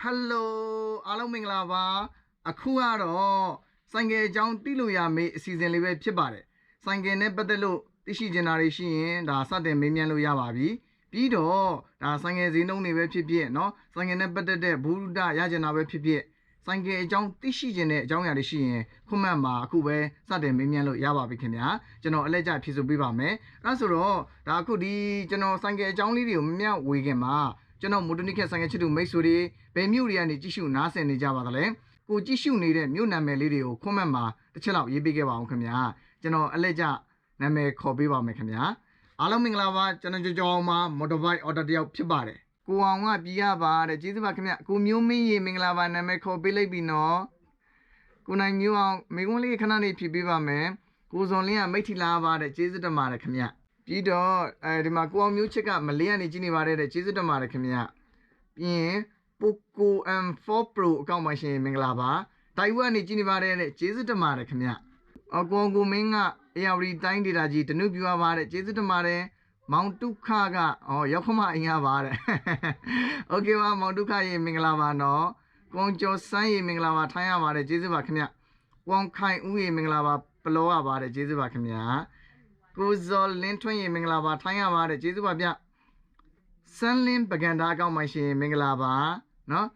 ဟယ်လိုအားလုံးမင်္ဂလာပါအခုကတော့ဆိုင်ကယ်အကြောင်းသိလို့ရမေးအစီအစဉ်လေးပဲဖြစ်ပါတယ်ဆိုင်ကယ်နဲ့ပတ်သက်လို့သိရှိချင်တာတွေရှိရင်ဒါစတင်မေးမြန်းလို့ရပါပြီပြီးတော့ဒါဆိုင်ကယ်ဈေးနှုန်းတွေပဲဖြစ်ဖြစ်เนาะဆိုင်ကယ်နဲ့ပတ်သက်တဲ့ဘူဒ္ဓရကျင်တာပဲဖြစ်ဖြစ်ဆိုင်ကယ်အကြောင်းသိရှိခြင်းတဲ့အကြောင်းအရာတွေရှိရင်ခွန်မှတ်မှာအခုပဲစတင်မေးမြန်းလို့ရပါပြီခင်ဗျာကျွန်တော်အလက်ကျဖြည့်ဆိုပေးပါမယ်အဲဆိုတော့ဒါအခုဒီကျွန်တော်ဆိုင်ကယ်အကြောင်းလေးတွေကိုမမျှဝေခင်မှာ ကျွန်တော်မိုတိုနီခက်ဆိုင်ကယ်ချစ်သူမိတ်ဆွေတွေဘယ်မြို့တွေကနေကြည့်ရှုနားဆင်နေကြပါသလဲကိုကြည့်ရှုနေတဲ့မြို့နာမည်လေးတွေကိုခွန်မှတ်မှာတစ်ချက်လောက်ရေးပေးခဲ့ပါအောင်ခင်ဗျာကျွန်တော်အလက်ကျနာမည်ခေါ်ပေးပါမယ်ခင်ဗျာအားလုံးမင်္ဂလာပါကျွန်တော်ကြောင်ကြောင်မှာမော်တော်ဘိုက်အော်ဒါတယောက်ဖြစ်ပါတယ်ကိုအောင်ကပြည်ရပါတဲ့ကျေးဇူးပါခင်ဗျကိုမျိုးမင်းရေမင်္ဂလာပါနာမည်ခေါ်ပေးလိုက်ပြီနော်ကိုနိုင်မျိုးအောင်မိကုန်းလေးခဏလေးဖြည့်ပေးပါမယ်ကိုစုံလင်းကမိတ်ထီလာပါတဲ့ကျေးဇူးတင်ပါတယ်ခင်ဗျ ပြီးတော့အဲဒီမှာကိုအောင်မျိုးချစ်ကမလေးကနေကြည့်နေပါတယ်တဲ့ကျေးဇူးတင်ပါတယ်ခင်ဗျာပြီးရင် Poco M4 Pro အကောင့်ပါရှင်မင်္ဂလာပါတိုင်ဝမ်နေကြည့်နေပါတယ်တဲ့ကျေးဇူးတင်ပါတယ်ခင်ဗျာအကောကိုမင်းကအေယာဝတီတိုင်းဒေတာကြီးတနုပြပါပါတဲ့ကျေးဇူးတင်ပါတယ်မောင်တုခကဩရောက်ခမအင်ရပါတဲ့။ Okay ပါမောင်တုခရေမင်္ဂလာပါနော်။ကွန်ကျော်စန်းရေမင်္ဂလာပါထိုင်းရပါတယ်ကျေးဇူးပါခင်ဗျ။ကွန်ခိုင်ဦးရေမင်္ဂလာပါပလောရပါတယ်ကျေးဇူးပါခင်ဗျာ။ ကိုဇော်လင်းထွန်းရေမင်္ဂလာပါထိုင်းရပါတယ်ကျေးဇူးပါဗျစန်းလင်းပကံတာအကောင့်မှရှင်မင်္ဂလာပါနော်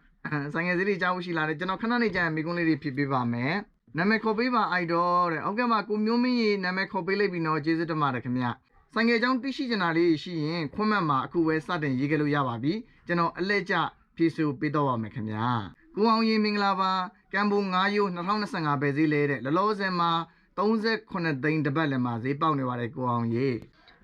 ဆိုင်ငယ်စည်းတွေကြားဖို့ရှိလာတယ်ကျွန်တော်ခဏနေကြရင်မိကုန်းလေးတွေဖြစ်ပေးပါမယ်နာမည်ခေါ်ပေးပါအိုက်တော့တဲ့ဟုတ်ကဲ့ပါကိုမျိုးမင်းရေနာမည်ခေါ်ပေးလိုက်ပြီနော်ကျေးဇူးတင်ပါတယ်ခင်ဗျဆိုင်ငယ်အကြောင်းသိရှိချင်တာလေးရှိရင်ခွန်းမှတ်မှာအခုပဲစတင်ရေးခဲ့လို့ရပါပြီကျွန်တော်အလက်ကျဖြည့်ဆို့ပေးတော့ပါမယ်ခင်ဗျာကိုအောင်ရေမင်္ဂလာပါကမ်ဘူ9ရိုး2025ပဲဈေးလဲတဲ့လောလောဆယ်မှာ 38သိန်းတစ်ပတ်လည်းမှာဈေးပေါက်နေပါတယ်ကိုအောင်ရေ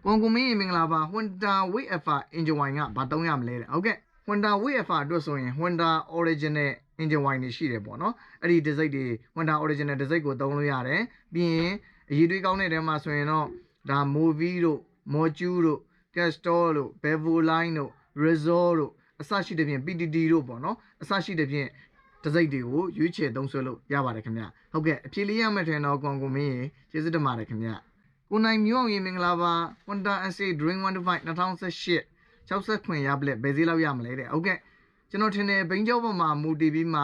ကွန်ကွန်မင်းရေမင်္ဂလာပါ Honda Wave Alpha Engine Wine ကဘာသုံးရမလဲတဲ့ဟုတ်ကဲ့ Honda Wave Alpha အတွက်ဆိုရင် Honda Original Engine Wine တွေရှိတယ်ပေါ့နော်အဲ့ဒီဒီဇိုက်တွေ Honda Original ဒီဇိုက်ကိုသုံးလို့ရတယ်ပြီးရင်အရေးတွေးကောင်းတဲ့တဲမှာဆိုရင်တော့ဒါ Movie တို့ Module တို့ Castor တို့ Bevoline တို့ Resort တို့အစရှိတဲ့ဖြင့် PTT တို့ပေါ့နော်အစရှိတဲ့ဖြင့် တစိမ့်တွေကိုရွေးချယ်သုံးဆွဲလို့ရပါတယ်ခင်ဗျဟုတ်ကဲ့အဖြေလေးရမယ်ထင်တော့ကွန်ကွန်မင်းရေကျေးဇူးတင်ပါတယ်ခင်ဗျကိုနိုင်မျိုးအောင်ရေမင်္ဂလာပါ Honda SA Dream 125 2018 60ခွင်ရပလက်ဘယ်ဈေးလောက်ရမလဲတဲ့ဟုတ်ကဲ့ကျွန်တော်ထင်တယ်ဘိန်းကျော်ပေါ်မှာမူတည်ပြီးမှ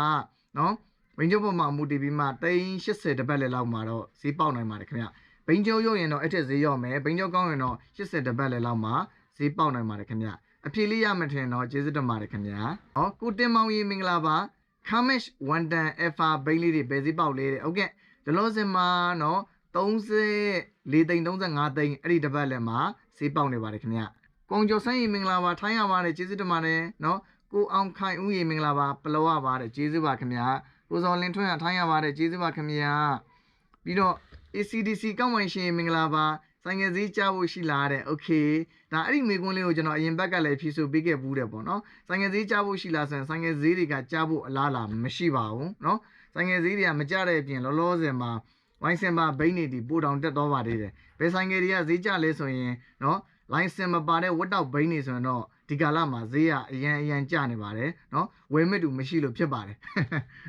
နော်ဘိန်းကျော်ပေါ်မှာမူတည်ပြီးမှ380တပတ်လက်လောက်မှာတော့ဈေးပေါက်နိုင်ပါတယ်ခင်ဗျဘိန်းကျော်ရုပ်ရင်တော့အဲ့ထက်ဈေးရောက်မယ်ဘိန်းကျော်ကောင်းရင်တော့80တပတ်လက်လောက်မှာဈေးပေါက်နိုင်ပါတယ်ခင်ဗျအဖြေလေးရမှထင်တော့ကျေးဇူးတင်ပါတယ်ခင်ဗျဟောကိုတင်မောင်ကြီးမင်္ဂလာပါ Kamish one tan alpha ဘိန်းလေးတွေဘယ်ဈေးပေါက်လဲတဲ့ဟုတ်ကဲ့ဒလောစင်မှာနော်34သိန်း35သိန်းအဲ့ဒီတပတ်လက်မှာဈေးပေါက်နေပါတယ်ခင်ဗျကုံကျော်ဆိုင်ရေမင်္ဂလာပါထိုင်းရပါတယ်ကျေးဇူးတင်ပါတယ်နော်ကိုအောင်ခိုင်ဦးရေမင်္ဂလာပါပလောရပါတယ်ကျေးဇူးပါခင်ဗျကိုစော်လင်းထွန်းရထိုင်းရပါတယ်ကျေးဇူးပါခင်ဗျပြီးတော့ ACDC ကောက်ဝင်ရှင်မင်္ဂလာပါ ဆိုင်ငယ်စည်းကြဖို့ရှိလားတဲ့ okay ဒါအဲ့ဒီမိကွန်းလေးကိုကျွန်တော်အရင်ဘက်ကလည်းဖြည့်ဆိုပေးခဲ့ဘူးတဲ့ပေါ့နော်ဆိုင်ငယ်စည်းကြဖို့ရှိလားဆိုရင်ဆိုင်ငယ်စည်းတွေကကြဖို့အလားလားမရှိပါဘူးနော်ဆိုင်ငယ်စည်းတွေကမကြတဲ့အပြင်လောလောဆယ်မှာဝိုင်းစင်ပါဘိန်းနေတီပို့တောင်တက်တော့ပါသေးတယ်ဘယ်ဆိုင်ငယ်တွေကဈေးကြလဲဆိုရင်နော်လိုင်းစင်မပါတဲ့ဝတ်တောက်ဘိန်းနေဆိုရင်တော့ဒီကာလမှာဈေးကအရန်အရန်ကျနေပါတယ်နော်ဝယ်မဲ့တူမရှိလို့ဖြစ်ပါတယ်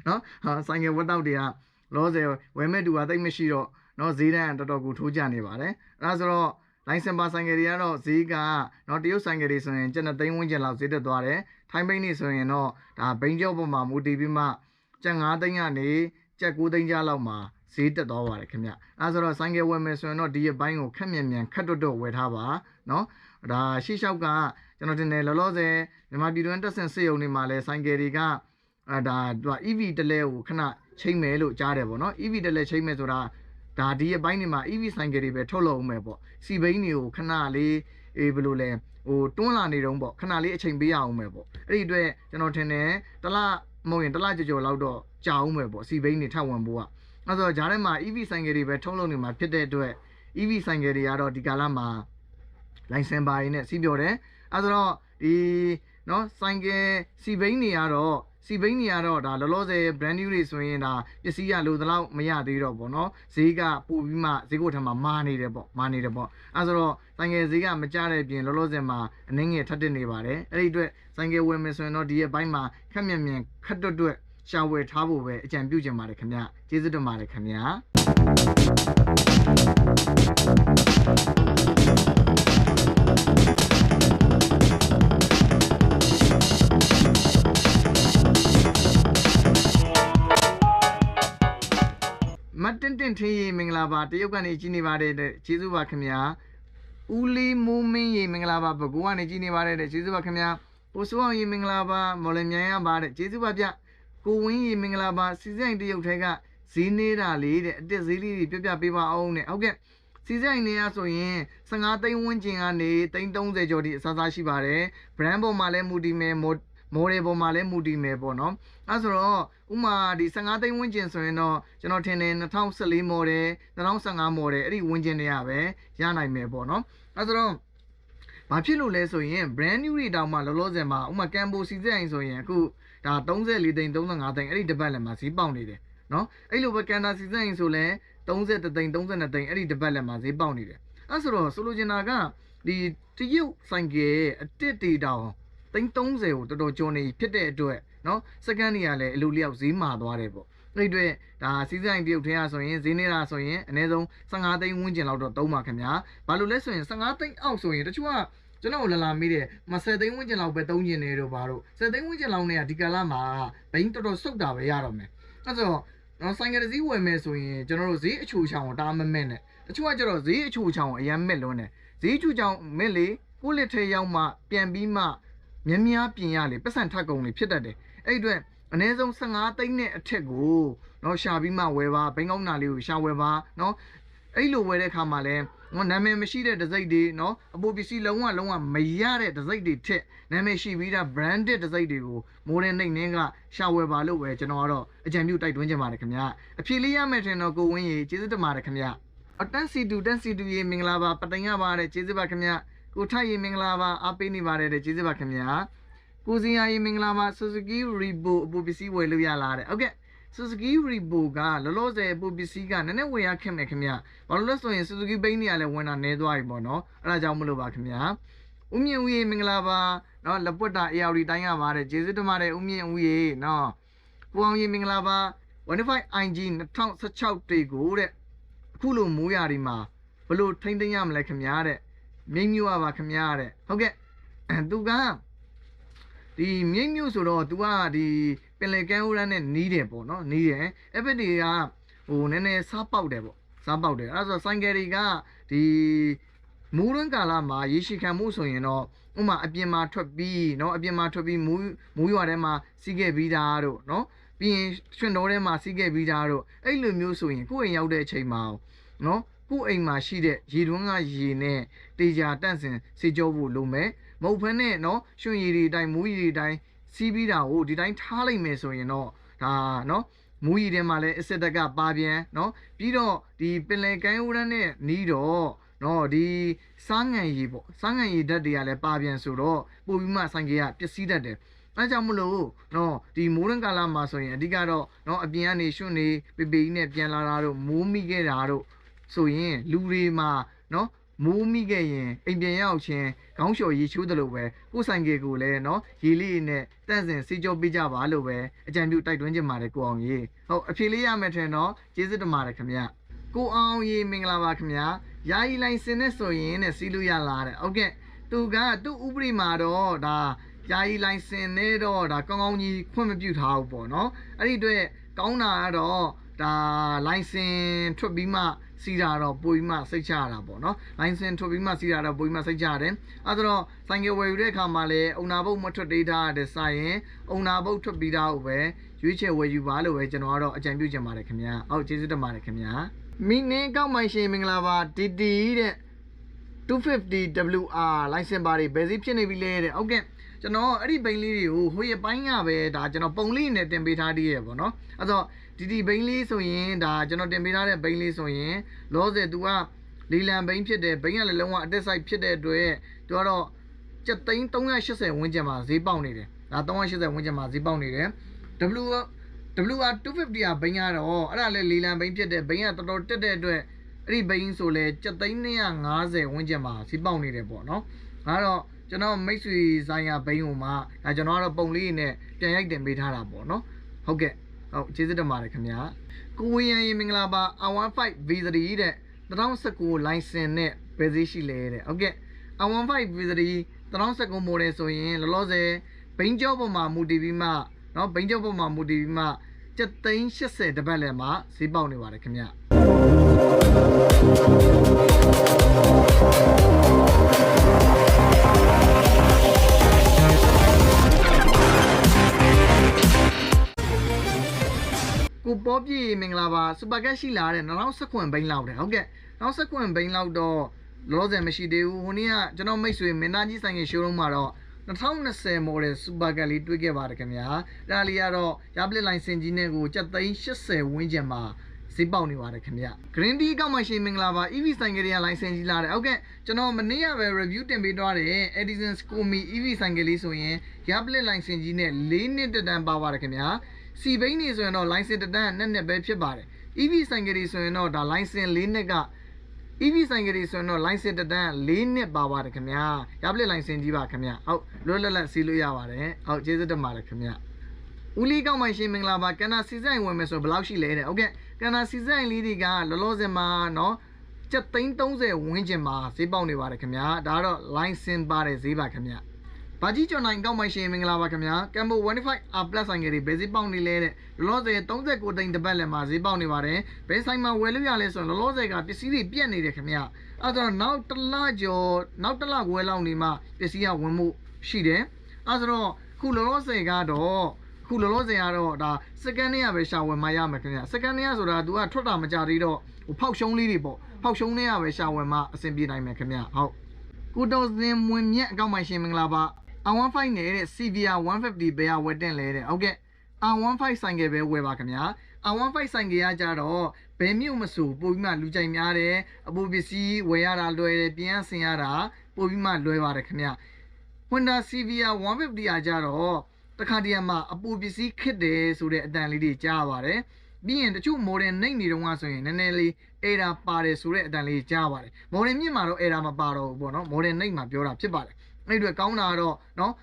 နော်ဆိုင်ငယ်ဝတ်တောက်တွေကလောဆယ်ဝယ်မဲ့တူကတိတ်မရှိတော့ နော်ဈေးတန်းတော်တော်ကိုထိုးကျနေပါတယ်အဲဒါဆိုတော့လိုင်းစင်ပါဆိုင်ကယ်တွေကတော့ဈေးကနော်တရုတ်ဆိုင်ကယ်တွေဆိုရင်ကျန်တဲ့သိန်းဝန်းကျင်လောက်ဈေးတက်သွားတယ်ထိုင်းဘိန်းတွေဆိုရင်တော့ဒါဘိန်းကျောက်ပေါ်မှာမူတည်ပြီးမှကျန်9သိန်းကနေကျက်9သိန်းကြားလောက်မှာဈေးတက်သွားပါတယ်ခင်ဗျအဲဆိုတော့ဆိုင်ကယ်ဝယ်မယ်ဆိုရင်တော့ဒီရဲ့ဘိုင်းကိုခက်မြန်မြန်ခက်တွတ်တွတ်ဝယ်ထားပါနော်ဒါရှေ့လျှောက်ကကျွန်တော်တင်တယ်လောလောဆယ်မြန်မာပြည်တွင်းတက်ဆင်စစ်ရုံတွေမှာလဲဆိုင်ကယ်တွေကအဲဒါသူက EV တလဲကိုခဏချိန်မယ်လို့ကြားတယ်ပေါ့နော် EV တလဲချိန်မယ်ဆိုတာ ဒါဒီအပိုင်းတွေမှာ EV ဆိုင်ကယ်တွေပဲထုတ်လုပ်အောင်မယ်ပေါ့စီဘိန်းတွေကိုခဏလေးအေးဘယ်လိုလဲဟိုတွန်းလာနေတော့ပေါ့ခဏလေးအချိန်ပေးရအောင်မယ်ပေါ့အဲ့ဒီအတွက်ကျွန်တော်ထင်တယ်တလားမဟုတ်ရင်တလားကြော်ကြော်လောက်တော့ကြာအောင်မယ်ပေါ့စီဘိန်းတွေထပ်ဝင်ဖို့ကအဲ့တော့ဂျားထဲမှာ EV ဆိုင်ကယ်တွေပဲထုတ်လုပ်နေမှာဖြစ်တဲ့အတွက် EV ဆိုင်ကယ်တွေကတော့ဒီကာလမှာလိုင်စင်ပါရင်းနဲ့စီးပြောတယ်အဲ့တော့ဒီနော်ဆိုင်ကယ်စီဘိန်းတွေကတော့ စီဘိန်းတွေကတော့ဒါလောလောဆယ် brand new တွေဆိုရင်ဒါပစ္စည်းရလိုသလောက်မရသေးတော့ပေါ့နော်ဈေးကပို့ပြီးမှဈေးကိုထမှာမာနေတယ်ပေါ့မာနေတယ်ပေါ့အဲဆိုတော့ဆိုင်ကယ်ဈေးကမကျတဲ့အပြင်လောလောဆယ်မှာအနှင်းငယ်ထပ်တက်နေပါတယ်အဲ့ဒီအတွက်ဆိုင်ကယ်ဝယ်မယ်ဆိုရင်တော့ဒီရဲ့ဘိုင်းမှာခက်မြန်မြန်ခက်တွတ်တွတ်ရှာဝယ်ထားဖို့ပဲအကြံပြုချင်ပါတယ်ခင်ဗျကျေးဇူးတင်ပါတယ်ခင်ဗျ တ်တင်တင်ထင်းရေမင်္ဂလာပါတရုတ်ကနေကြီးနေပါတယ်တဲ့ကျေးဇူးပါခင်ဗျာဦးလေးမိုးမင်းရေမင်္ဂလာပါဘကူကနေကြီးနေပါတယ်တဲ့ကျေးဇူးပါခင်ဗျာကိုစိုးအောင်ရေမင်္ဂလာပါမော်လမြိုင်ရပါတဲ့ကျေးဇူးပါဗျကိုဝင်းရေမင်္ဂလာပါစီဆိုင်တရုတ်ထဲကဈေးနေတာလေးတဲ့အစ်စ်ဈေးလေးတွေပြပြပေးပါအောင်တဲ့ဟုတ်ကဲ့စီဆိုင်နေရဆိုရင်15သိန်းဝန်းကျင်ကနေသိန်း30ကျော်ထိအစားစားရှိပါတယ် brand ပေါ်မှာလည်းမူတည်မယ် mod- model ပေါ်မှာလည်းမူတည်မယ်ပေါ့နော်အဲဆိုတော့ဥမာဒီ15သိန်းဝန်းကျင်ဆိုရင်တော့ကျွန်တော်ထင်တယ်2014 model 2015 model အဲ့ဒီဝန်းကျင်တွေကပဲရနိုင်မယ်ပေါ့နော်အဲဆိုတော့ဘာဖြစ်လို့လဲဆိုရင် brand new တွေတောင်မှလောလောဆယ်မှာဥမာကမ်ဘိုစီစက်ရင်ဆိုရင်အခုဒါ34သိန်း35သိန်းအဲ့ဒီတစ်ပတ်လည်းမှာဈေးပေါက်နေတယ်နော်အဲ့လိုပဲကန်တာစီစက်ရင်ဆိုလည်း30သိန်း32သိန်းအဲ့ဒီတစ်ပတ်လည်းမှာဈေးပေါက်နေတယ်အဲဆိုတော့ဆိုလိုချင်တာကဒီတရုတ်ဆိုင်ကယ်အတစ်တီတောင်သိန်း 30ကိုတော်တော်ကျော်နေပြီဖြစ်တဲ့အတွက်เนาะစကန်တွေကလည်းအလိုလျောက်ဈေးမာသွားတယ်ပေါ့အဲ့ဒီအတွက်ဒါစီးဆိုင်တရုတ်ထဲရဆိုရင်ဈေးနေတာဆိုရင်အနည်းဆုံး15သိန်းဝန်းကျင်လောက်တော့သုံးပါခင်ဗျာဘာလို့လဲဆိုရင်15သိန်းအောက်ဆိုရင်တချို့ကကျွန်တော်လာလာမေးတယ်မ10သိန်းဝန်းကျင်လောက်ပဲသုံးကျင်နေတော့ဘာလို့10သိန်းဝန်းကျင်လောက်နဲ့ကဒီကာလမှာဘိန်းတော်တော်စုတ်တာပဲရတော့မယ်အဲ့ဆိုတော့နော်ဆိုင်ကယ်တစ်စီးဝယ်မယ်ဆိုရင်ကျွန်တော်တို့ဈေးအချိုချောင်ကိုတားမမဲ့နဲ့တချို့ကကျတော့ဈေးအချိုချောင်ကိုအရင်မဲ့လွန်းတယ်ဈေးအချိုချောင်မဲ့လေကိုယ့်လက်ထဲရောက်မှပြန်ပြီးမှ မြင်းများပြင်ရလေပတ်စံထကုန်လေဖြစ်တတ်တယ်အဲ့အတွက်အနည်းဆုံး15သိန်းနဲ့အထက်ကိုနော်ရှာပြီးမှဝယ်ပါဘိန်းကောင်းနာလေးကိုရှာဝယ်ပါနော်အဲ့လိုဝယ်တဲ့အခါမှာလဲနော်နာမည်မရှိတဲ့ဒစိမ့်တွေနော်အပိုပစ္စည်းလုံးဝလုံးဝမရတဲ့ဒစိမ့်တွေထက်နာမည်ရှိပြီးသား branded ဒစိမ့်တွေကို modern နိုင်နှင်းကရှာဝယ်ပါလို့ပဲကျွန်တော်ကတော့အကြံပြုတိုက်တွန်းချင်ပါတယ်ခင်ဗျာအဖြေလေးရမယ်ထင်တော့ကိုဝင်းရေကျေးဇူးတင်ပါတယ်ခင်ဗျာအတန်းစီတူတန်းစီတူရေမင်္ဂလာပါပတိုင်ရပါတယ်ကျေးဇူးပါခင်ဗျာ ကိုထိုက်ရေမင်္ဂလာပါအားပေးနေပါတယ်တဲ့ကျေးဇူးပါခင်ဗျာကိုစီယာရေမင်္ဂလာပါ Suzuki Rebo အပူပစ္စည်းဝယ်လို့ရလာတယ်ဟုတ်ကဲ့ Suzuki Rebo ကလောလောဆယ်အပူပစ္စည်းကနည်းနည်းဝယ်ရခက်မယ်ခင်ဗျဘာလို့လဲဆိုရင် Suzuki ဘိန်းတွေကလည်းဝင်တာနေသွားပြီပေါ့နော်အဲ့ဒါကြောင့်မလို့ပါခင်ဗျဦးမြင့်ဦးရေမင်္ဂလာပါနော်လက်ပွတ်တာ AR တိုင်းရပါတယ်ကျေးဇူးတင်ပါတယ်ဦးမြင့်ဦးရေနော်ကိုအောင်ရေမင်္ဂလာပါ15 IG 2016တေကိုတဲ့အခုလိုမိုးရာဒီမှာဘလို့ထိမ့်သိမ်းရမလဲခင်ဗျာတဲ့ မြိတ်မြို့ရပါခင်ဗျာတဲ့ဟုတ်ကဲ့အဲသူက ဒီမြိတ်မြို့ဆိုတော့ तू ကဒီပင်လယ်ကမ်းဦးရမ်းနဲ့နီးတယ်ပေါ့နော်နီးတယ်အဲ့ဘက်တွေကဟိုနည်းနည်းစားပေါက်တယ်ပေါ့စားပေါက်တယ်အဲ့ဒါဆိုဆိုင်ကယ်တွေကဒီမူးရင်းကာလမှာရေရှိခံမှုဆိုရင်တော့ဥမာအပြင်မှာထွက်ပြီးเนาะအပြင်မှာထွက်ပြီးမူးမူးရွာထဲမှာစီးခဲ့ပြီးသားတို့เนาะပြီးရင်ရွှင်တော်ထဲမှာစီးခဲ့ပြီးသားတို့အဲ့လိုမျိုးဆိုရင်ကိုယ့်အိမ်ရောက်တဲ့အချိန်မှာเนาะ ကိုယ့်အိမ်မှာရှိတဲ့ရေတွန်းကရေနဲ့တေချာတန့်စင်စေကြောဖို့လိုမယ် မဟုတ်ဘဲနဲ့เนาะရွှင်ရည်တွေအတိုင်းမူးရည်တွေအတိုင်းစီးပြီးတာကိုဒီတိုင်းထားလိုက်မယ်ဆိုရင်တော့ဒါเนาะမူးရည်ထဲမှာလည်းအစစ်တက်ကပါပြန်เนาะပြီးတော့ဒီပင်လယ်ကမ်းရိုးတန်းနဲ့နီးတော့เนาะဒီစားငံရည်ပေါ့စားငံရည်ဓာတ်တွေကလည်းပါပြန်ဆိုတော့ပို့ပြီးမှဆိုင်ကကပျက်စီးတတ်တယ်အဲကြောင့်မလို့နော်ဒီမိုးရင်းကာလမှာဆိုရင်အဓိကတော့နော်အပြင်ကနေရွှွနေပေပေကြီးနဲ့ပြန်လာတာတို့မိုးမိခဲ့တာတို့ ဆိုရင်လူတွေမှာနော်မိုးမိခဲ့ရင်အိမ်ပြန်ရောက်ချင်းခေါင်းလျှော်ရေချိုးတယ်လို့ပဲကိုယ်ဆိုင်ကယ်ကိုလည်းနော်ရေလေးနဲ့တန့်စင်စီကြောပေးကြပါလို့ပဲအကြံပြုတိုက်တွန်းချင်ပါတယ်ကိုအောင်ကြီးဟုတ်အဖြေလေးရမယ်ထင်တော့ကျေးဇူးတင်ပါတယ်ခင်ဗျကိုအောင်ကြီးမင်္ဂလာပါခင်ဗျယာယီလိုင်စင်နဲ့ဆိုရင်နဲ့စီးလို့ရလာတယ်ဟုတ်ကဲ့သူကသူ့ဥပဒေမှာတော့ဒါယာယီလိုင်စင်နဲ့တော့ဒါကောင်းကောင်းကြီးခွင့်မပြုထားဘူးပေါ့နော်အဲ့ဒီအတွက်ကောင်းတာကတော့ဒါလိုင်စင်ထွက်ပြီးမှ စီးတာတော့ပိုပြီးမှစိတ်ချရတာပေါ့နော်လိုင်စင်ထွက်ပြီးမှစီးတာတော့ပိုပြီးမှစိတ်ချရတယ်အဲဒါတော့ဆိုင်ကယ်ဝယ်ယူတဲ့အခါမှာလည်းအုံနာဘုတ်မထွက်သေးတာတဲ့စရင်အုံနာဘုတ်ထွက်ပြီးသားကိုပဲရွေးချယ်ဝယ်ယူပါလို့ပဲကျွန်တော်ကတော့အကြံပြုချင်ပါတယ်ခင်ဗျာဟုတ်ကျေးဇူးတင်ပါတယ်ခင်ဗျာမိနင်းကောက်မိုင်ရှင်မင်္ဂလာပါတီတီတဲ့ 250 WR license ပါတွေဘယ်စီဖြစ်နေပြီလဲတဲ့ဟုတ်ကဲ့ကျွန်တော်အဲ့ဒီဘိန်းလေးတွေကိုဟိုရပိုင်းကပဲဒါကျွန်တော်ပုံလေးနဲ့တင်ပေးထားသေးရပေါ့နော်အဲ့တော့ ဒီဒီဘိန်းလေးဆိုရင်ဒါကျွန်တော်တင်ပေးထားတဲ့ဘိန်းလေးဆိုရင်လောဆယ် तू ကလီလံဘိန်းဖြစ်တယ်ဘိန်းကလည်းလုံးဝအတက်ဆိုင်ဖြစ်တဲ့အတွက် तू ကတော့ကျပ်သိန်း380ဝန်းကျင်မှာဈေးပေါက်နေတယ်ဒါ380ဝန်းကျင်မှာဈေးပေါက်နေတယ် W WR 250ကဘိန်းကတော့အဲ့ဒါလည်းလီလံဘိန်းဖြစ်တဲ့ဘိန်းကတော်တော်တက်တဲ့အတွက်အဲ့ဒီဘိန်းဆိုလဲ7သိန်း250ဝန်းကျင်မှာစီးပေါက်နေတယ်ပေါ့နော်။ဒါတော့ကျွန်တော်မိတ်ဆွေဆိုင်ရာဘိန်းဟိုမှာဒါကျွန်တော်ကတော့ပုံလေးနဲ့ပြန်ရိုက်တင်ပေးထားတာပေါ့နော်။ဟုတ်ကဲ့။ ဟုတ်ကျေးဇူးတင်ပါတယ်ခင်ဗျာ။ကိုဝင်းရန်ရေမင်္ဂလာပါ R15 V3 တဲ့2019 license နဲ့ဘယ်ဈေးရှိလဲတဲ့။ဟုတ်ကဲ့။ R15 V3 2019 model ဆိုရင်လောလောဆယ်ဘိန်းကြောပေါ်မှာမူတည်ပြီးမှเนาะဘိန်းကြောပေါ်မှာမူတည်ပြီးမှ ကျပ်သိန်း80တပတ်လည်းမှာဈေးပေါက်နေပါတယ်ခင်ဗျ ပေါ်ပြည့်မင်္ဂလာပါစူပါကက်ရှိလာတဲ့2019ဘိန်းလောက်တယ်ဟုတ်ကဲ့2019ဘိန်းလောက်တော့လောလောဆယ်မရှိသေးဘူးဟိုနေ့ကကျွန်တော်မိတ်ဆွေမင်းသားကြီးဆိုင်ကရှိုးလုံးမှာတော့2020 model super cat လေးတွေ့ခဲ့ပါတယ်ခင်ဗျာအဲ့ဒါလေးကတော့ရပလစ်လိုင်စင်ကြီးနဲ့ကိုကျပ်သိန်း80ဝန်းကျင်မှာဈေးပေါက်နေပါတယ်ခင်ဗျ Green Tea ကောက်မှရှင်မင်္ဂလာပါ EV ဆိုင်ကလေးကလိုင်စင်ကြီးလာတယ်ဟုတ်ကဲ့ကျွန်တော်မနေ့ကပဲ review တင်ပေးသွားတယ် Edison Scomi EV ဆိုင်ကလေးဆိုရင်ရပလစ်လိုင်စင်ကြီးနဲ့၄နှစ်တက်တန်းပါပါတယ်ခင်ဗျာ စီဘိန်းနေဆိုရင်တော့ license တတန်းနဲ့နဲ့ပဲဖြစ်ပါတယ် EV ဆိုင်ကလေးဆိုရင်တော့ဒါ license ၄နှစ်က EV ဆိုင်ကလေးဆိုရင်တော့ license တတန်း၄နှစ်ပါပါတယ်ခင်ဗျာရပလက် license ကြီးပါခင်ဗျာဟုတ်လွတ်လပ်လပ်စီလို့ရပါတယ်ဟုတ်ကျေးဇူးတင်ပါတယ်ခင်ဗျာဦးလေးကောင်းမရှင်မင်္ဂလာပါကန္နာစီဆိုင်ဝင်မယ်ဆိုဘယ်လောက်ရှိလဲတဲ့ဟုတ်ကဲ့ကန္နာစီဆိုင်လေးတွေကလောလောဆယ်မှာနော်ကျပ်သိန်း30ဝန်းကျင်မှာဈေးပေါက်နေပါတယ်ခင်ဗျာဒါကတော့ license ပါတဲ့ဈေးပါခင်ဗျာ ဘာကြီးကျော်နိုင်ကောက်မှရှင်မင်္ဂလာပါခင်ဗျာကမ်ဘို15 R plus ဆိုင်ကလေးဘယ်ဈေးပေါက်နေလဲတဲ့လောလောဆယ်39သိန်းတစ်ပတ်လည်းမှာဈေးပေါက်နေပါတယ်ဘယ်ဆိုင်မှာဝယ်လို့ရလဲဆိုရင်လောလောဆယ်ကပစ္စည်းတွေပြတ်နေတယ်ခင်ဗျာအဲ့တော့နောက်တစ်လကျော်နောက်တစ်လခွဲလောက်နေမှပစ္စည်းကဝင်မှုရှိတယ်အဲ့ဆိုတော့ခုလောလောဆယ်ကတော့ခုလောလောဆယ်ကတော့ဒါစကန်နဲ့ရပဲရှာဝယ်မှရမယ်ခင်ဗျာစကန်နဲ့ရဆိုတာ तू ကထွက်တာမကြသေးတော့ဟိုဖောက်ရှုံးလေးတွေပေါ့ဖောက်ရှုံးနဲ့ရပဲရှာဝယ်မှအဆင်ပြေနိုင်မယ်ခင်ဗျာဟုတ်ကိုတော်စင်မွင်မြက်အကောင့်မှရှင်မင်္ဂလာပါ R15 နဲ့တဲ့ CVR 150ဘယ်ကဝယ်တင်လဲတဲ့ဟုတ်ကဲ့ R15 ဆိုင်ကပဲဝယ်ပါခင်ဗျာ R15 ဆိုင်ကကကြတော့ဘယ်မြို့မဆိုပို့ပြီးမှလူကြိုက်များတယ်အပူပစ္စည်းဝယ်ရတာလွယ်တယ်ပြန်ဆင်ရတာပို့ပြီးမှလွယ်ပါတယ်ခင်ဗျာ Honda CVR 150အကြတော့တခါတည်းမှာအပူပစ္စည်းခစ်တယ်ဆိုတဲ့အတန်လေးတွေကြားပါတယ်ပြီးရင်တချို့ model နှိပ်နေတော့ဆိုရင်နည်းနည်းလေး error ပါတယ်ဆိုတဲ့အတန်လေးကြားပါတယ် model မြင့်မှာတော့ error မပါတော့ဘူးပေါ့နော် model နှိပ်မှာပြောတာဖြစ်ပါတယ် အဲ့ဒီအတွက်ကောင်းတာကတော့နော်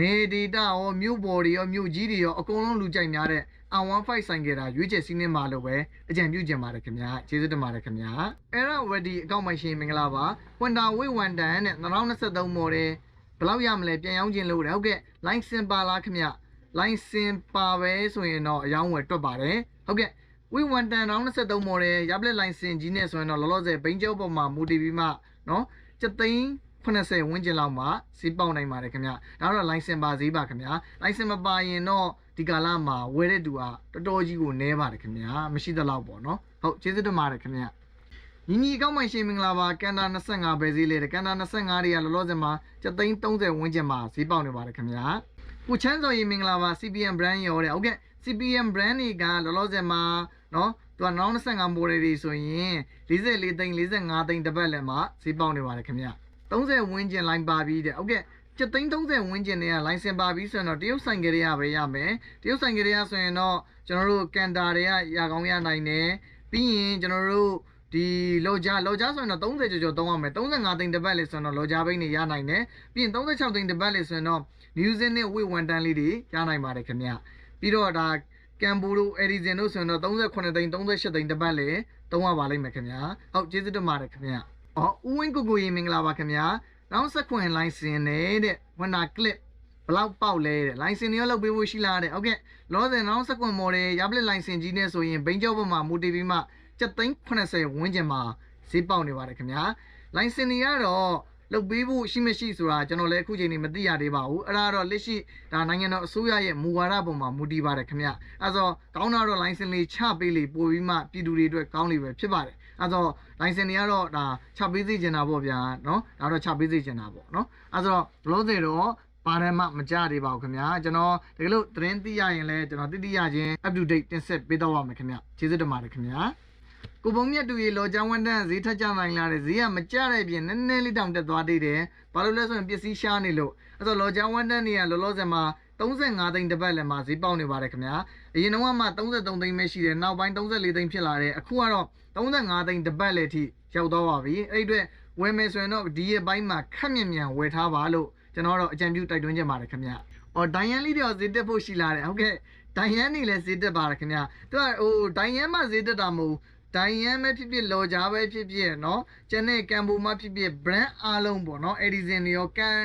နေဒေတာရောမြို့ပေါ်တွေရောမြို့ကြီးတွေရောအကုန်လုံးလူကြိုက်များတဲ့ R15 ဆိုင်ကတာရွေးချယ်စီးနှင်းမှာလို့ပဲအကြံပြုချင်ပါတယ်ခင်ဗျာကျေးဇူးတင်ပါတယ်ခင်ဗျာအဲ့ဒါဝက်ဒီအကောင့်မှရှင်မင်္ဂလာပါ Honda Wave 1တန်နဲ့2023 model ဘယ်လောက်ရမလဲပြန်ရောင်းခြင်းလို့တယ်ဟုတ်ကဲ့ license ပါလားခင်ဗျ license ပါပဲဆိုရင်တော့အယောင်းဝယ်တွက်ပါတယ်ဟုတ်ကဲ့ Wave 1တန်2023 model ရပလက် license ကြီးနဲ့ဆိုရင်တော့လောလောဆယ်ဘိန်းကျောပေါ်မှာမူတည်ပြီးမှနော်စက်သိန်း 80ဝန်းကျင်လောက်မှာဈေးပေါက်နိုင်ပါတယ်ခင်ဗျာဒါတော့ license ပါဈေးပါခင်ဗျာ license မပါရင်တော့ဒီကာလမှာဝယ်တဲ့သူကတော်တော်ကြီးကိုနည်းပါတယ်ခင်ဗျာမရှိသလောက်ပေါ့နော်ဟုတ်ကျေးဇူးတင်ပါတယ်ခင်ဗျာညီညီကောက်မှရှင်မင်္ဂလာပါကန်တာ25ပဲဈေးလေးတယ်ကန်တာ25တွေကလောလောဆယ်မှာကျသိန်း30ဝန်းကျင်မှာဈေးပေါက်နေပါတယ်ခင်ဗျာကိုချမ်းစော်ရီမင်္ဂလာပါ CPM brand ရောတဲ့ဟုတ်ကဲ့ CPM brand တွေကလောလောဆယ်မှာနော်သူက25 model တွေဆိုရင်44သိန်း45သိန်းတစ်ပတ်လည်းမှာဈေးပေါက်နေပါတယ်ခင်ဗျာ 30ဝန်းကျင်လိုင်းပါပြီးတဲ့ဟုတ်ကဲ့ကျသိန်း30ဝန်းကျင်တွေကလိုင်စင်ပါပြီးဆိုရင်တော့တရုတ်ဆိုင်ကလေးရပဲရမယ်တရုတ်ဆိုင်ကလေးရဆိုရင်တော့ကျွန်တော်တို့ကန်တာတွေကရကောင်းရနိုင်တယ်ပြီးရင်ကျွန်တော်တို့ဒီလော်ဂျာလော်ဂျာဆိုရင်တော့30ကျော်ကျော်သုံးရမယ်35သိန်းတစ်ပတ်လေးဆိုရင်တော့လော်ဂျာဘိန်းတွေရနိုင်တယ်ပြီးရင်36သိန်းတစ်ပတ်လေးဆိုရင်တော့ new zin နဲ့ weight one tan လေးတွေရနိုင်ပါတယ်ခင်ဗျပြီးတော့ဒါကမ်ဘူတို့အရီဇင်တို့ဆိုရင်တော့38သိန်း38သိန်းတစ်ပတ်လေးသုံးရပါလိမ့်မယ်ခင်ဗျာဟုတ်ကျေးဇူးတင်ပါတယ်ခင်ဗျာ အော်ဦးဝင်းကိုကိုရေမင်္ဂလာပါခင်ဗျာနောက်ဆက်ခွင်လိုင်စင်နေတဲ့ဝန်နာကလစ်ဘလောက်ပေါက်လဲတဲ့လိုင်စင်တွေရောလုပ်ပေးဖို့ရှိလားတဲ့ဟုတ်ကဲ့လောဆယ်နောက်ဆက်ခွင်မော်ဒယ်ရပလက်လိုင်စင်ကြီးနဲ့ဆိုရင်ဘိန်းကျော်ပေါ်မှာမူတည်ပြီးမှ7သိန်း80ဝန်းကျင်မှာဈေးပေါက်နေပါတယ်ခင်ဗျာလိုင်စင်တွေကတော့လုတ်ပေးဖို့ရှိမရှိဆိုတာကျွန်တော်လည်းအခုချိန်နေမသိရသေးပါဘူးအဲ့ဒါတော့လက်ရှိဒါနိုင်ငံတော်အစိုးရရဲ့မူဝါဒပုံမှာမူတည်ပါတယ်ခင်ဗျအဲ့တော့ကောင်းတာတော့ license လေးချပေးလေပို့ပြီးမှပြည်သူတွေအတွက်ကောင်းလေပဲဖြစ်ပါတယ် အဲ့တော့ license တွေကတော့ဒါချပေးစေချင်တာပေါ့ဗျာနော်ဒါတော့ချပေးစေချင်တာပေါ့နော်အဲ့တော့ဘလို့စေတော့ပါတယ်မှမကြသေးပါဘူးခင်ဗျာကျွန်တော်တကယ်လို့သတင်းသိရရင်လည်းကျွန်တော်တိတိရချင်း up to date တင်ဆက်ပေးတော့ပါမယ်ခင်ဗျကျေးဇူးတင်ပါတယ်ခင်ဗျာကိုပုံမြတ်တူရေလောချောင်းဝန်းတန်းဈေးထက်ကြနိုင်လာတဲ့ဈေးကမကြတဲ့ပြင်နည်းနည်းလေးတောင်တက်သွားသေးတယ်ဘာလို့လဲဆိုရင်ပစ္စည်းရှားနေလို့အဲ့တော့လောချောင်းဝန်းတန်းတွေကလောလောဆယ်မှာ 35သိန်းတစ်ပတ်လည်းမှာဈေးပေါက်နေပါတယ်ခင်ဗျာအရင်တော့မှ33သိန်းပဲရှိတယ်နောက်ပိုင်း34သိန်းဖြစ်လာတယ်အခုကတော့35သိန်းတစ်ပတ်လည်းထိရောက်သွားပါပြီအဲ့ဒီအတွက်ဝယ်မယ်ဆိုရင်တော့ဒီရဲ့ဘိုင်းမှာခက်မြင်မြန်ဝယ်ထားပါလို့ကျွန်တော်တော့အကြံပြုတိုက်တွန်းချင်ပါတယ်ခင်ဗျာအော်ဒိုင်ယန်လေးတွေဈေးတက်ဖို့ရှိလာတယ်ဟုတ်ကဲ့ဒိုင်ယန်နေလည်းဈေးတက်ပါတယ်ခင်ဗျာသူကဟိုဒိုင်ယန်မှဈေးတက်တာမဟုတ်ဒိုင်ယန်ပဲဖြစ်ဖြစ်လော်ဂျာပဲဖြစ်ဖြစ်เนาะကျန်တဲ့ကမ်ဘူမှဖြစ်ဖြစ် brand အားလုံးပေါ့เนาะ Edison တွေရောကန်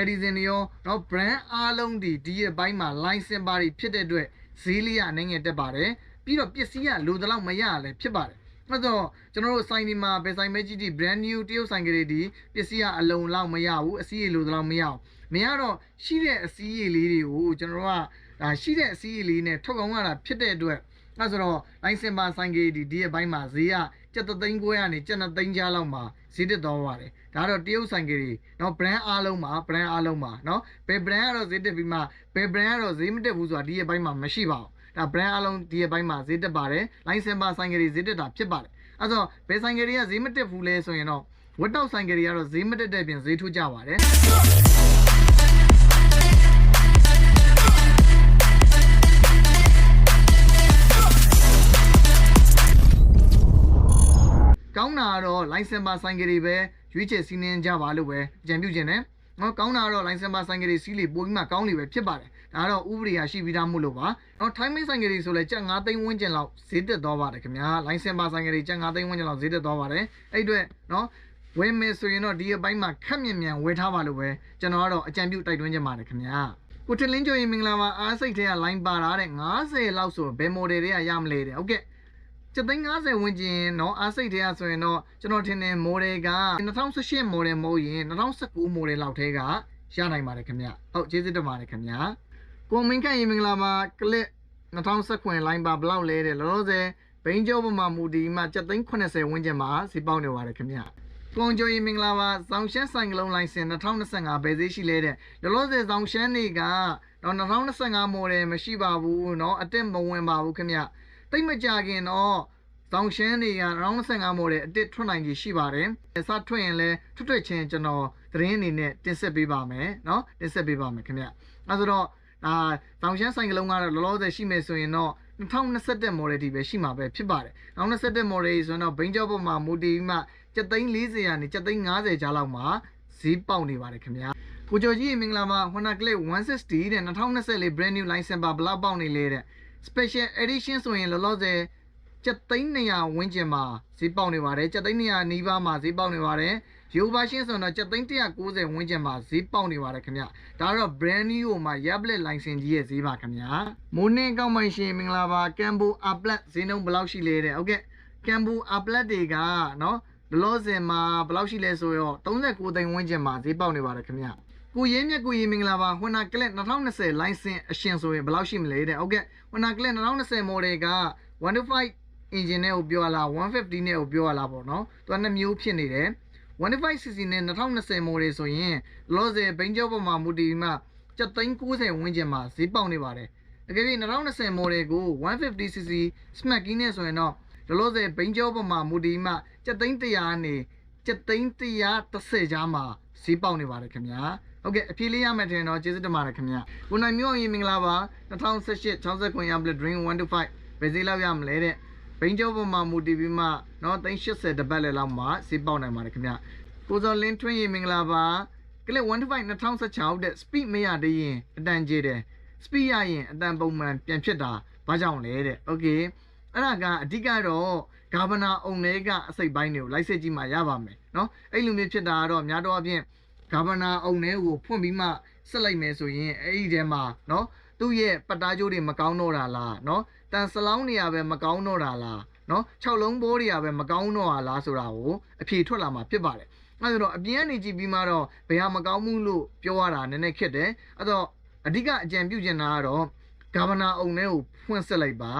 Edison တွေရောเนาะ brand အားလုံးဒီဒီရဲ့ဘိုင်းမှာ license ပါတွေဖြစ်တဲ့အတွက်ဈေးလေးကအနေငယ်တက်ပါတယ်ပြီးတော့ပစ္စည်းကလိုသလောက်မရလည်းဖြစ်ပါတယ်အဲ့တော့ကျွန်တော်တို့ဆိုင်ဒီမှာဘယ်ဆိုင်မဲကြည့်ကြည့် brand new တရုတ်ဆိုင်ကလေးဒီပစ္စည်းကအလုံလောက်မရဘူးအစည်းအလိုသလောက်မရအောင်မရတော့ရှိတဲ့အစည်းအလေးတွေကိုကျွန်တော်တို့ကဒါရှိတဲ့အစည်းအလေးနဲ့ထုတ်အောင်ရတာဖြစ်တဲ့အတွက်အဲ့ဆိုတော့ license ပါဆိုင်ကလေးဒီဒီရဲ့ဘိုင်းမှာဈေးကကျပ်သသိန်းခွဲကနေကျပ်နှစ်သိန်းကြားလောက်မှာ ဈေးတက်သွားပါတယ်ဒါကတော့တရုတ်ဆိုင်ကလေးเนาะ brand အားလုံးမှာ brand အားလုံးမှာเนาะဘယ် brand ကတော့ဈေးတက်ပြီးမှဘယ် brand ကတော့ဈေးမတက်ဘူးဆိုတာဒီရဲ့ဘိုင်းမှာမရှိပါဘူးဒါ brand အားလုံးဒီရဲ့ဘိုင်းမှာဈေးတက်ပါတယ် license ပါဆိုင်ကလေးဈေးတက်တာဖြစ်ပါတယ်အဲ့တော့ဘယ်ဆိုင်ကလေးကဈေးမတက်ဘူးလဲဆိုရင်တော့ဝတ်တောက်ဆိုင်ကလေးကတော့ဈေးမတက်တဲ့ပြင်ဈေးထူးကြပါတယ် ကောင်းတာကတော့ license ပါဆိုင်ကလေးပဲရွေးချယ်စီးနှင်းကြပါလို့ပဲအကြံပြုခြင်းနဲ့နော်ကောင်းတာကတော့ license ပါဆိုင်ကလေးစီးလေပိုပြီးမှကောင်းလေပဲဖြစ်ပါတယ်ဒါကတော့ဥပဒေရရှိပြီးသားမို့လို့ပါနော် time mate ဆိုင်ကလေးဆိုလဲကြက်9သိန်းဝန်းကျင်လောက်ဈေးတက်သွားပါတယ်ခင်ဗျာ license ပါဆိုင်ကလေးကြက်9သိန်းဝန်းကျင်လောက်ဈေးတက်သွားပါတယ်အဲ့အတွက်နော်ဝယ်မယ်ဆိုရင်တော့ဒီအပိုင်းမှာခက်မြန်မြန်ဝယ်ထားပါလို့ပဲကျွန်တော်ကတော့အကြံပြုတိုက်တွန်းချင်ပါတယ်ခင်ဗျာကိုထလင်းကျော်ရင်မင်္ဂလာပါအားစိတ်ထဲက line ပါတာတဲ့90လောက်ဆိုဘယ် model တွေကရမလဲတဲ့ဟုတ်ကဲ့ ကျပ်သိန်း90ဝန်းကျင်เนาะအားစိတ်တွေကဆိုရင်တော့ကျွန်တော်ထင်တယ် model က2018 model မဟုတ်ရင်2019 model လောက်ထဲကရနိုင်ပါတယ်ခင်ဗျဟုတ်ကျေးဇူးတင်ပါတယ်ခင်ဗျကိုမင်းခန့်ရေမင်္ဂလာပါကလစ်2019 line ပါဘလောက်လဲတဲ့လောလောဆယ်ဘိန်းကျော်ပမာမူဒီမှာကျပ်သိန်း80ဝန်းကျင်မှာစီပေါက်နေပါတယ်ခင်ဗျကွန်ဂျိုရီမင်္ဂလာပါဇောင်ရှမ်းဆိုင်ကလုံးလိုင်စင်2025ဘယ်သေးရှိလဲတဲ့လောလောဆယ်ဇောင်ရှမ်းတွေကတော့2025 model မရှိပါဘူးเนาะအတက်မဝင်ပါဘူးခင်ဗျ တိတ်မကြခင်တော့တောင်ရှမ်းနေရ2025မို့တဲ့အတစ်ထွက်နိုင်ကြီးရှိပါတယ်။စထွက်ရင်လည်းထွတ်ထွက်ချင်းကျွန်တော်သတင်းအနေနဲ့တင်ဆက်ပေးပါမယ်နော်တင်ဆက်ပေးပါမယ်ခင်ဗျ။အဲဆိုတော့ဒါတောင်ရှမ်းဆိုင်ကလုံးကတော့လောလောဆယ်ရှိမယ်ဆိုရင်တော့2021 model ဒီပဲရှိမှာပဲဖြစ်ပါတယ်။2021 model ဆိုရင်တော့ဘိန်းကျော့ဘုံမှာမူတည်မှကျပ်သိန်း40ရာနဲ့ကျပ်သိန်း50ကြားလောက်မှာဈေးပေါက်နေပါတယ်ခင်ဗျာ။ကိုကျော်ကြီးမင်္ဂလာပါ Honda Click 160တဲ့2024 brand new license ပါဘလောက်ပေါက်နေလဲတဲ့။ special edition ဆိုရင်လောလောဆယ်ကျပ်သိန်း200ဝန်းကျင်မှာဈေးပေါက်နေပါတယ်ကျပ်သိန်း200နီးပါးမှာဈေးပေါက်နေပါတယ်ယူဘာရှင်းဆိုတော့ကျပ်သိန်း190ဝန်းကျင်မှာဈေးပေါက်နေပါတယ်ခင်ဗျဒါတော့ brand new ကိုမှ Yablet license ကြီးရဲ့ဈေးပါခင်ဗျာမိုးနှင်းကောင်းမှရှင်မင်္ဂလာပါ Cambo Uplet ဈေးနှုန်းဘယ်လောက်ရှိလဲတဲ့ဟုတ်ကဲ့ Cambo Uplet တွေကနော်လောလောဆယ်မှာဘယ်လောက်ရှိလဲဆိုတော့39သိန်းဝန်းကျင်မှာဈေးပေါက်နေပါတယ်ခင်ဗျ ကိုရင်းမြက်ကိုရင်းမင်္ဂလာပါ Honda Click 2020 license အရှင်ဆိုရင်ဘယ်လောက်ရှိမလဲတဲ့ဟုတ်ကဲ့ Honda Click 2020 model က125 engine နဲ့ကိုပြောရလား150နဲ့ကိုပြောရလားပေါ့နော်သူကနှစ်မျိုးဖြစ်နေတယ် 125cc နဲ့2020 model ဆိုရင်လောဆယ်ဘိန်းကျော်ပေါ်မှာမူတည်ပြီးမှ790ဝန်းကျင်မှာဈေးပေါက်နေပါတယ်အကယ်၍2020 model ကို 150cc smart key နဲ့ဆိုရင်တော့လောဆယ်ဘိန်းကျော်ပေါ်မှာမူတည်ပြီးမှ700နေ730ကြားမှာ ဈေးပေါက်နေပါတယ်ခင်ဗျာဟုတ်ကဲ့အဖြေလေးရမယ်တင်တော့ကျေးဇူးတင်ပါတယ်ခင်ဗျာကိုနိုင်မျိုးအောင်ရင်မင်္ဂလာပါ2018 69 Yamble Dream 125ဘယ်ဈေးလောက်ရမလဲတဲ့ဘိန်းကျော်ပေါ်မှာမူတည်ပြီးမှနော်380တပတ်လေလောက်မှာဈေးပေါက်နိုင်ပါတယ်ခင်ဗျာကိုစော်လင်းထွင်းရင်မင်္ဂလာပါကလစ်125 2016တဲ့ speed မရသေးရင်အတန်ကြေတယ် speed ရရင်အတန်ပုံမှန်ပြန်ဖြစ်တာဘာကြောင့်လဲတဲ့ okay အဲ့ဒါကအဓိကတော့ ဂါဗနာအုံလေးကအစိတ်ပိုင်းတွေကိုလိုက်စစ်ကြည့်မှရပါမယ်နော်အဲ့လိုမျိုးဖြစ်တာကတော့များတော့အပြင်ဂါဗနာအုံလေးကိုဖွင့်ပြီးမှဆက်လိုက်မယ်ဆိုရင်အဲ့ဒီထဲမှာနော်သူ့ရဲ့ပတ်သားကြိုးတွေမကောင်းတော့တာလားနော်တန်စလောင်းနေရာပဲမကောင်းတော့တာလားနော်၆လုံးပိုးတွေကပဲမကောင်းတော့လားဆိုတာကိုအဖြေထွက်လာမှာဖြစ်ပါတယ်အဲဆိုတော့အပြင်ကနေကြည့်ပြီးမှတော့ဘယ်ဟာမကောင်းဘူးလို့ပြောရတာနည်းနည်းခက်တယ်အဲတော့အဓိကအကြံပြုချင်တာကတော့ဂါဗနာအုံထဲကိုဖွင့်ဆက်လိုက်ပါ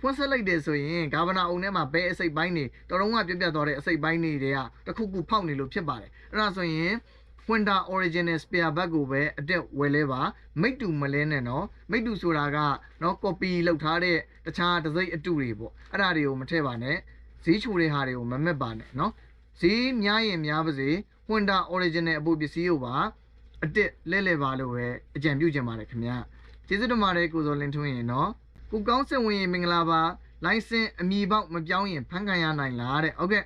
ဖွင့်ဆက်လိုက်တယ်ဆိုရင်ဂါဗနာအုံထဲမှာဘဲအစိတ်ပိုင်းတွေတော်တော်ကပြတ်ပြတ်သွားတဲ့အစိတ်ပိုင်းတွေတွေကတစ်ခုခုဖောက်နေလို့ဖြစ်ပါတယ်အဲ့ဒါဆိုရင် Honda Original Spare Bag ကိုပဲအတက်ဝယ်လဲပါမိတ်တူမလဲနဲ့နော်မိတ်တူဆိုတာကနော် copy လောက်ထားတဲ့တခြားတစိမ့်အတူတွေပေါ့အဲ့ဒါတွေကိုမထည့်ပါနဲ့ဈေးချိုတဲ့ဟာတွေကိုမမက်ပါနဲ့နော်ဈေးများရင်များပါစေ Honda Original အပူပစ္စည်းကိုပါအတက်လဲလဲပါလို့ပဲအကြံပြုချင်ပါတယ်ခင်ဗျာကျေးဇူးတင်ပါတယ်ကိုစောလင်းထွန်းရင်နော် ကိုကောင်းစင်ဝင်ရင်မင်္ဂလာပါလိုင်စင်အမီပေါက်မပြောင်းရင်ဖမ်းခံရနိုင်လားတဲ့ဟုတ်ကဲ့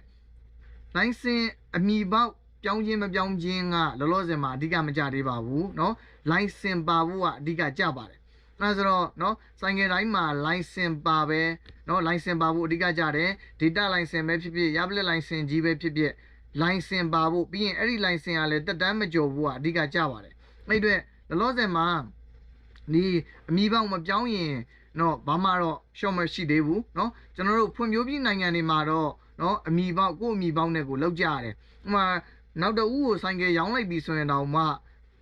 လိုင်စင်အမီပေါက်ပြောင်းခြင်းမပြောင်းခြင်းကလောလောဆယ်မှာအဓိကမကြသေးပါဘူးเนาะ license ပါဖို့ကအဓိကကြပါတယ်အဲဆိုတော့เนาะဆိုင်ကယ်တိုင်းမှာ license ပါပဲเนาะ license ပါဖို့အဓိကကြတယ် data license ပဲဖြစ်ဖြစ် yablet license ကြီးပဲဖြစ်ဖြစ် license ပါဖို့ပြီးရင်အဲ့ဒီ license ကလည်းတက်တမ်းမကျော်ဘူးကအဓိကကြပါတယ် အဲ့အด้วยလောလောဆယ်မှာဒီအမီပေါင်းမပြောင်းရင် နော်ဘာမှတော့ရှော့မရှိသေးဘူးနော်ကျွန်တော်တို့ဖွံ့ဖြိုးပြီးနိုင်ငံတွေမှာတော့နော်အမိပေါက်ကိုအမိပေါက်နဲ့ကိုလောက်ကြရတယ်ဥမာနောက်တူကိုဆိုင်ကယ်ရောင်းလိုက်ပြီးဆိုရင်တော့မှ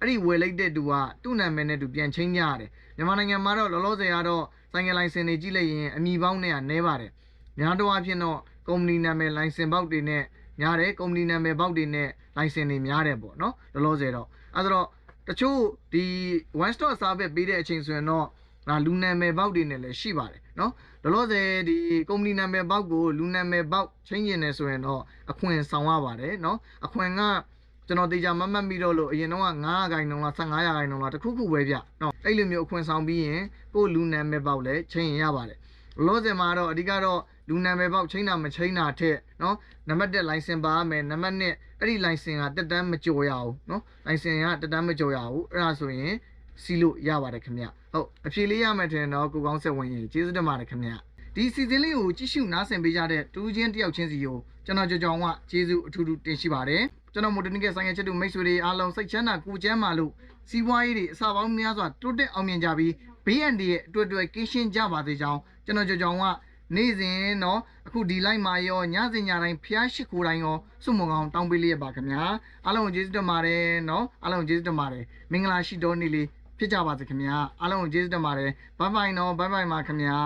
အဲ့ဒီဝယ်လိုက်တဲ့သူကသူ့နာမည်နဲ့သူပြန်ချင်းကြရတယ်မြန်မာနိုင်ငံမှာတော့လောလောဆယ်ကတော့ဆိုင်ကယ်လိုင်စင်တွေကြည့်လိုက်ရင်အမိပေါက်နဲ့ကနဲပါတယ်များတော့အဖြစ်တော့ကုမ္ပဏီနာမည်လိုင်စင်ပေါက်တွေနဲ့များတယ်ကုမ္ပဏီနာမည်ပေါက်တွေနဲ့လိုင်စင်တွေများတယ်ပေါ့နော်လောလောဆယ်တော့အဲ့ဒါတော့တချို့ဒီ one stop service ပေးတဲ့အချိန်ဆိုရင်တော့ ဒါလူနာမည်ပေါက်တွေနဲ့လည်းရှိပါတယ်နော်ဒါလို့စေဒီကုမ္ပဏီနာမည်ပေါက်ကိုလူနာမည်ပေါက်ချင်းကျင်နေဆိုရင်တော့အခွင့်ဆောင်ရပါတယ်နော်အခွင့်ကကျွန်တော်တေချာမမှတ်မိတော့လို့အရင်တော့က9ခိုင်နှုန်းလား15ရာခိုင်နှုန်းလားတခုခုပဲဗျနော်အဲ့လိုမျိုးအခွင့်ဆောင်ပြီးရင်ကိုလူနာမည်ပေါက်လည်းချင်းရင်ရပါတယ်လောစင်မှာတော့အဓိကတော့လူနာမည်ပေါက်ချိန်တာမချိန်တာထက်နော်နံပါတ်1 license ပါရမယ်နံပါတ်2အဲ့ဒီ license ကတက်တန်းမကြော်ရဘူးနော် license ကတက်တန်းမကြော်ရဘူးအဲ့ဒါဆိုရင် စီလို့ရပါတယ်ခင်ဗျဟုတ်အဖြေလေးရမယ်ထင်တော့ကိုကောင်းဆက်ဝင်ရင်ကျေးဇူးတင်ပါတယ်ခင်ဗျဒီစီစဉ်လေးကိုကြည့်ရှုနားဆင်ပေးကြတဲ့တူးချင်းတယောက်ချင်းစီကိုကျွန်တော်ကြောင်ကြောင်ကကျေးဇူးအထူးထူးတင်ရှိပါတယ်ကျွန်တော်မိုတိုနီကဆိုင်ငယ်ချက်တူမိတ်ဆွေတွေအားလုံးစိတ်ချမ်းသာကိုယ်ချမ်းသာလို့စီးပွားရေးတွေအစပေါင်းများစွာတိုးတက်အောင်မြင်ကြပြီးဘေးအန္တရာယ်အတွက်အတွက်ကင်းရှင်းကြပါသေးကြောင်းကျွန်တော်ကြောင်ကြောင်ကနေ့စဉ်တော့အခုဒီလိုက်မှာရောညစဉ်ညတိုင်းဖျားရှိခိုးတိုင်းရောစုမုံကောင်တောင်းပေးလေးရပါခင်ဗျာအားလုံးကိုကျေးဇူးတင်ပါတယ်နော်အားလုံးကိုကျေးဇူးတင်ပါတယ်မင်္ဂလာရှိတော်နေ့လေး ဖြစ်ကြပါစေခင်ဗျာအားလုံးကိုကျေးဇူးတင်ပါတယ်ဘိုင်ဘိုင်နော်ဘိုင်ဘိုင်ပါခင်ဗျာ